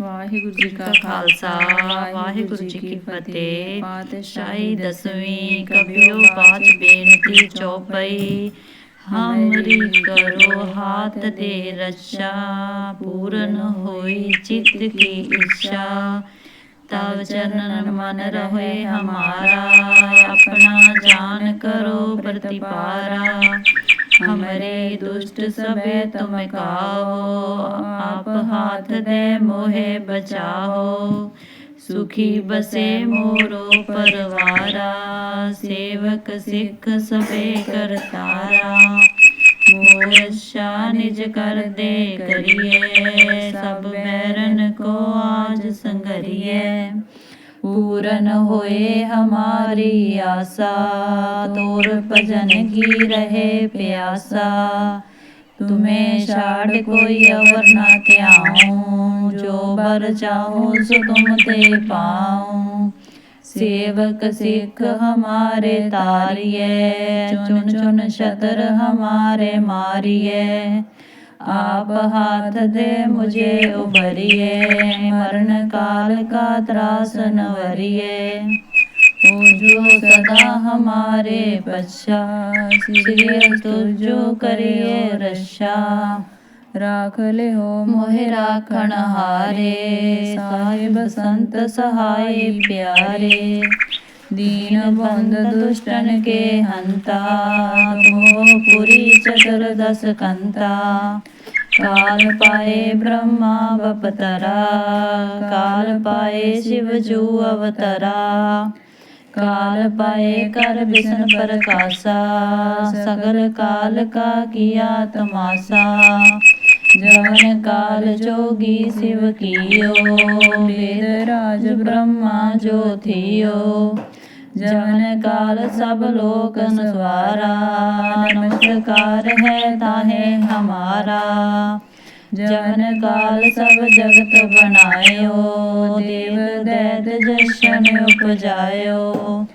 ਵਾਹਿਗੁਰੂ ਜੀ ਕਾ ਖਾਲਸਾ ਵਾਹਿਗੁਰੂ ਜੀ ਕੀ ਫਤਿਹ। ਪਾਤਸ਼ਾਹੀ ਦਸਵੀਂ ਕਬਿਓ ਬਾਚ ਬੇਨਤੀ ਚੌਪਈ। ਹਮਰੀ ਕਰੋ ਹਾਥ ਦੇ ਰੱਛਾ। ਪੂਰਨ ਹੋਈ ਚਿੱਤ ਕੀ ਇੱਛਾ। ਤਵ ਚਰਨ ਮਨ ਰਹੇ ਹਮਾਰਾ। ਆਪਣਾ ਜਾਨ ਕਰੋ ਪ੍ਰਤਿਪਾਰਾ। ਹਮਰੇ ਦੁਸ਼ਟ ਸਭੇ ਤੁਮ ਕਾਓ ਆਪ ਹਾਥ ਦੇ ਮੋਹਿ ਬਚਾਓ ਸੁਖੀ ਬਸੇ ਮੋਰੋ ਪਰਵਾਰਾ ਸੇਵਕ ਸਿੱਖ ਸਭੇ ਕਰਤਾਰਾ ਮੋਰਸ਼ਾ ਨਿਜ ਕਰ ਦੇ ਕਰੀਏ ਸਭ ਬੈਰਨ ਕੋ ਆਜ ਸੰਗਰੀਏ पूरन होए हमारी आशा तोर भजन की रहे प्यासा तुम्हें छाड़ कोई अवर न त्याऊं जो बर चाहो सो तुम ते पाऊं सेवक सिख हमारे तारिए चुन चुन शतर हमारे मारिए आप हाथ दे मुझे उबरिए मरण काल का त्रास नवरिए ओ जो सदा हमारे पश्चा श्री तुझो करिए रक्षा राख ले हो मोहे राखण हारे साहिब संत सहाय प्यारे दीन बंद दुष्टन के हंता तुम पुरी चतुर्दश कंता काल पाए ब्रह्मा बपतरा काल पाए शिव जू अवतरा काल पाए कर विष्ण प्रकाशा सगल काल का किया तमाशा जवन काल जोगी शिव कियो वेद राज ब्रह्मा जो थियो ਜਵਨ ਕਾਲ ਸਭ ਲੋਕ ਨਸਵਾਰਾ ਨਮਸਕਾਰ ਹੈ ਤਾਹੇ ਹਮਾਰਾ। ਜਵਨ ਕਾਲ ਸਭ ਜਗਤ ਬਣਾਇਓ, ਦੇਵ ਦੈਤ ਜਸ਼ਨ ਉਪਜਾਇਓ।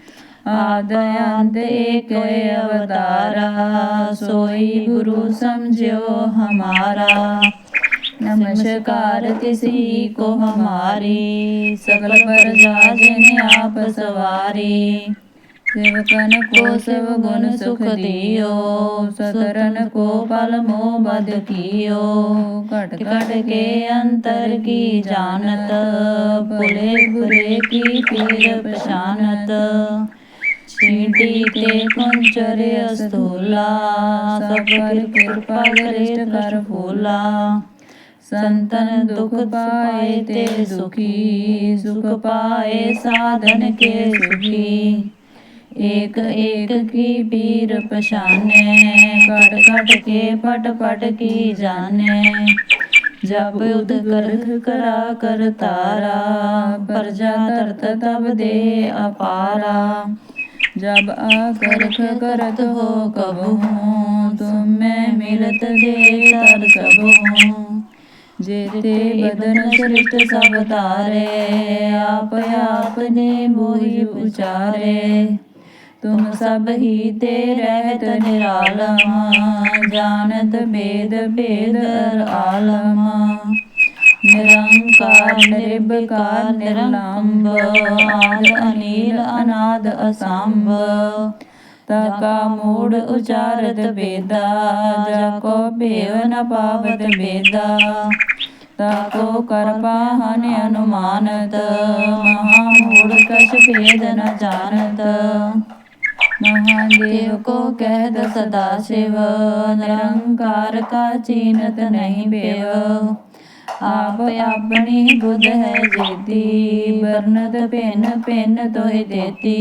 ਆਦਿ ਅੰਤ ਏਕ ਅਵਤਾਰਾ, ਸੋਈ ਗੁਰੂ ਸਮਝਿਓ ਹਮਾਰਾ। नमस्कार किसी को हमारी सकल प्रजा जिन आप सवारी सेवकन को शिव गुण सुख दियो सतरन को पल मोह बद कियो घट घट के अंतर की जानत भुले बुरे की पीर पशानत छींटी ते कुंचर अस्तूला सब पर कृपा गरिष्ठ कर फूला संतन दुख पाए ते सुखी सुख पाए साधन के सुखी। एक एक की पीर पशाने कट कट के पट पट की जाने। जब उद करख करा कर तारा प्रजा तरत तब दे अपारा। जब आकर्ख करत हो कबहू तुम मैं मिलत दे तर ਜੇਤੇ ਬਦਨ ਸ੍ਰਿਸ਼ਟ ਸਭ ਤਾਰੇ ਆਪ ਆਪ ਨੇ ਮੋਹਿ ਉਚਾਰੇ। ਤੁਮ ਸਭ ਹੀ ਤੇ ਰਹਿਤ ਨਿਰਾਲਮ, ਜਾਣਤ ਭੇਦ ਭੇਦ ਆਲਮ। ਨਿਰੰਕਾਰ, ਨਿਰਭਕਾਰ ਨਿਰਲੰਭ ਆਦ ਅਨੀਲ, ਅਨਾਦ ਅਸੰਭ। ਤਕਾ ਮੂੜ ਉਚਾਰਤ ਬੇਦਾ ਜਾ ਕੋ ਭੇਵ ਨ ਪਾਵਤ ਬੇਦਾ ताको करपा हन अनुमानत महामूढ़ कछ भेद न जानत महादेव को कहत सदा शिव निरंकार का चीनत नहीं बेव आप अपनी बुध है जेती बरनत पेन पेन तोहि देती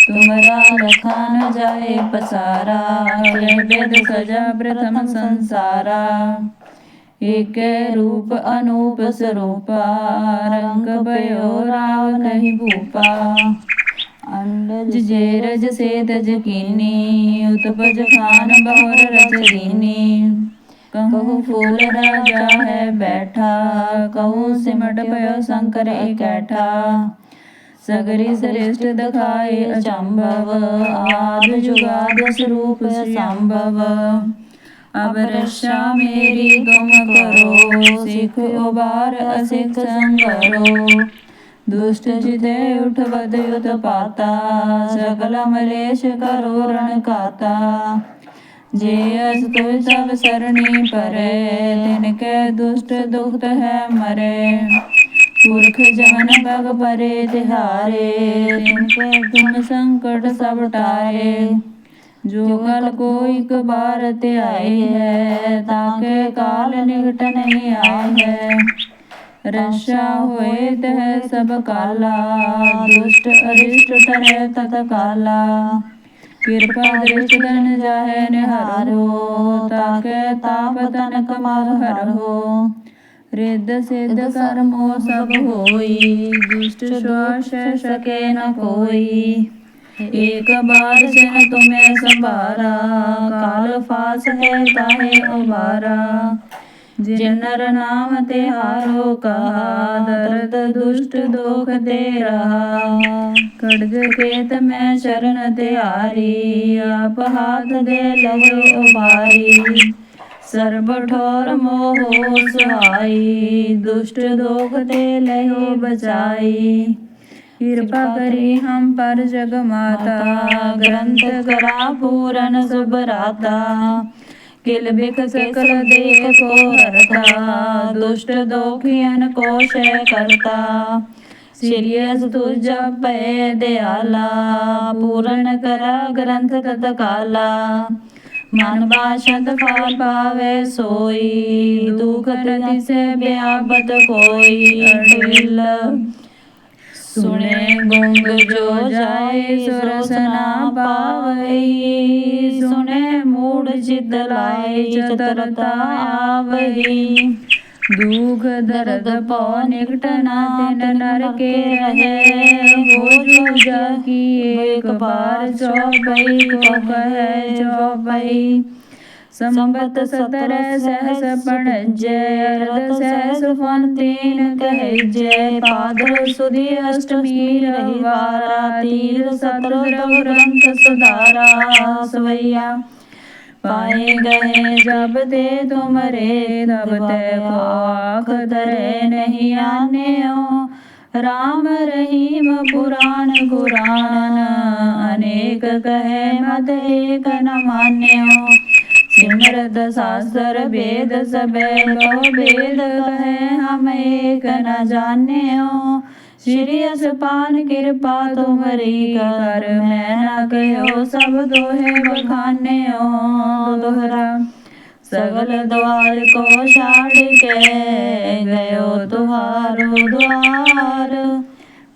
तुमरा रखा न जाए पसारा यह वेद सजा प्रथम संसारा ਏਕੈ ਰੂਪ ਅਨੂਪ ਸਰੂਪਾ, ਰੰਗ ਭਇਓ ਰਾਵ ਨਹੀਂ ਭੂਪਾ। ਅੰਡਜ ਜੇ ਰਜ ਸੇ ਤਜ ਕੀਨੀ, ਉਤਪਜ ਖਾਨ ਬਹੁਰ ਰਜ ਲੀਨੀ ਕਹੂ ਫੂਲ ਰਾਜਾ ਹੈ ਬੈਠਾ, ਕਹੂ ਸਿਮਟ ਭਇਓ ਸ਼ੰਕਰ ਇਕੈਠਾ। ਸਗਰੀ ਸ੍ਰਿਸ਼ਟ ਦਿਖਾਏ ਅਚੰਭਵ, ਆਦ ਜੁਗਾਦ ਸਰੂਪ ਸੰਭਵ। ਅਬ ਰਸ਼ਾ ਮੇਰੀ ਤੁਮ ਕਰੋ, ਸਿੱਖ ਉਬਾਰ ਅਸਿੱਖ ਸੰਗਰੋ। ਦੁਸ਼ਟ ਜਿਦੇ ਉਠਵਦ ਯੁਤ ਪਾਤਾ, ਸਗਲ ਮਲੇਸ਼ ਕਰੋ ਰਣ ਕਾਤਾ। ਜੇ ਅਸ ਤੁਝ ਸਭ ਸਰਣੀ ਪਰੇ, ਤਿਨ ਕੈ ਦੁਸ਼ਟ ਦੁਖਤ ਹੈ ਮਰੇ। ਪੁਰਖ ਜਮਨ ਬਗ ਪਰੇ ਤਿਹਾਰੇ, ਤਿਨ ਕੈ ਤੁਮ ਸੰਕਟ ਸਭ ਟਾਰੇ। ਜੋ ਕਲ ਕੋ ਇਕ ਤੇ ਆਈ ਹੈ ਤਾਕੇ ਕਾਲ ਨਿਕਟ ਨਹੀਂ ਆਈ ਹੈ। ਰਸ਼ਾ ਹੋਏ ਤਹ ਸਭ ਕਾਲਾ, ਦੁਸ਼ਟ ਅਰਿਸ਼ਟ ਟਰੇ ਤਤ ਕਾਲਾ। ਕਿਰਪਾ ਦ੍ਰਿਸ਼ਟ ਧਨ ਜਾਹੇ ਨਿਹਾਰੋ ਤਾਕੇ ਤਾਪ ਤਨ ਕਮਲ ਹਰੋ। ਰਿੱਧ ਸਿੱਧ ਕਰਮੋ ਸਭ ਹੋਈ, ਦੁਸ਼ਟ ਸ਼ੋਸ਼ ਸਕੇ ਨ ਕੋਈ। एक बार से न तुम्हें संभारा काल फास है ताहे उबारा जिन नर नाम ते हारो कहा दर्द दुष्ट दोख दे रहा खड्ग केत मैं शरण ते हारी आप हाथ दे लहे उबारी ਸਰਬ ਠੋਰ ਮੋਹ ਸਹਾਈ ਦੁਸ਼ਟ ਦੋਖ ਤੇ ਲਹਿ ਬਚਾਈ ਕਿਰਪਾ ਕਰੀ ਹਮ ਪਰ ਜਗ ਮਾਤਾ ਗ੍ਰੰਥ ਕਰਾ ਪੂਰਨ ਸੁਭ ਰਾਤਾ। ਕਿਲ ਬਿਖ ਸਕਲ ਦੇਖ ਕੋ ਹਰਤਾ ਦੁਸ਼ਟ ਦੋਖੀਨ ਕੋ ਸ਼ੈ ਕਰਤਾ। ਸਿਰਿਯਸ ਤੁਜ ਪੈ ਦਿਆਲਾ ਪੂਰਨ ਕਰਾ ਗ੍ਰੰਥ ਤਤ ਕਾਲਾ ਮਨ ਬਾਸ਼ਦ ਫਲ ਪਾਵੇ ਸੋਈ ਦੁਖ ਤਿਸੇ ਬਿਆਬਦ ਕੋਈ। ਅੜਿਲ ਸੁਣੇ ਗੁੰਗ ਜੋ ਜਾਏ ਸੁਰਸਨਾ ਪਾਵਈ। ਸੁਣੇ ਮੂੜ ਚਿਤ ਲਾਏ, ਚਤਰਤਾ ਆਵਈ। ਦੁਖ ਦਰਦ ਪਉ, ਨਿਕਟ ਨਾ ਤਿਨ ਨਰ ਕੇ ਰਹੇ। ਹੋ ਜੋ ਜਾ ਕੀ ਏਕ ਬਾਰ ਚੌਪਈ, ਕੋ ਸੰਬਤ ਸਤਰ ਸਹਸ ਪਣਜੈ ਅਰਧ ਸਹਸ ਫਨ ਤੀਨ ਕਹਿਜੈ ਪਾਦਰ ਸੁਦੀ ਅਸ਼ਟਮੀ ਰವಿਵਾਰਾ ਤੀਰ ਸਤਰ ਦਵ ਗ੍ਰੰਥ ਸੁਧਾਰਾ, ਸਵਈਆ। ਪਾਏ ਗਏ ਜਬ ਤੇ ਤੁਮਰੇ, ਤਬ ਤੇ ਕੋ ਆਖ ਤਰੇ ਨਹੀਂ ਆਨਿਓ। ਰਾਮ ਰਹੀਮ ਪੁਰਾਣ ਕੁਰਾਨ ਅਨੇਕ ਕਹੇ ਮਤ ਏਕ ਨ ਮਾਨਿਓ। ਸਿਮਰਤ ਸਾਸਰ ਵੇਦ ਸਬੈ ਕੋ ਵੇਦ ਕਹੇ, ਹਮ ਏਕ ਨ ਜਾਣਿਓ। ਸ਼੍ਰੀ ਅਸਪਾਨ ਕਿਰਪਾ ਤੁਮਰੀ ਕਰ, ਮੈਂ ਨਾ ਕਹਿਓ ਸਭ ਦੋਹੇ ਬਖਾਨਿਓ ਦੋਹਰਾ, ਸਗਲ ਦਵਾਰ ਕੋ ਛਾੜ ਕੇ ਗਇਓ, ਤੁਹਾਰੋ ਦਵਾਰ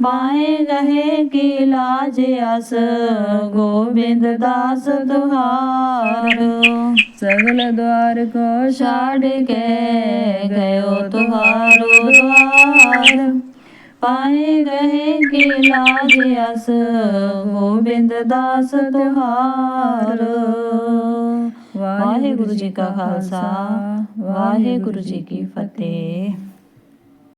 ਪਾਏ ਗਏ ਕੀ ਲਾਜ ਅਸ ਗੋਬਿੰਦ ਦਾਸ ਤੁਹਾਰ। ਸਗਲ ਦਵਾਰ ਕੋ ਛਾੜ ਕੇ ਗਇਓ ਤੁਹਾਰੋ ਦਵਾਰ ਪਾਏ ਗਏ ਕੀ ਲਾਜ ਅਸ ਗੋਬਿੰਦ ਦਾਸ ਤੁਹਾਰ। ਵਾਹਿਗੁਰੂ ਜੀ ਕਾ ਖਾਲਸਾ ਵਾਹਿਗੁਰੂ ਜੀ ਕੀ ਫਤਿਹ।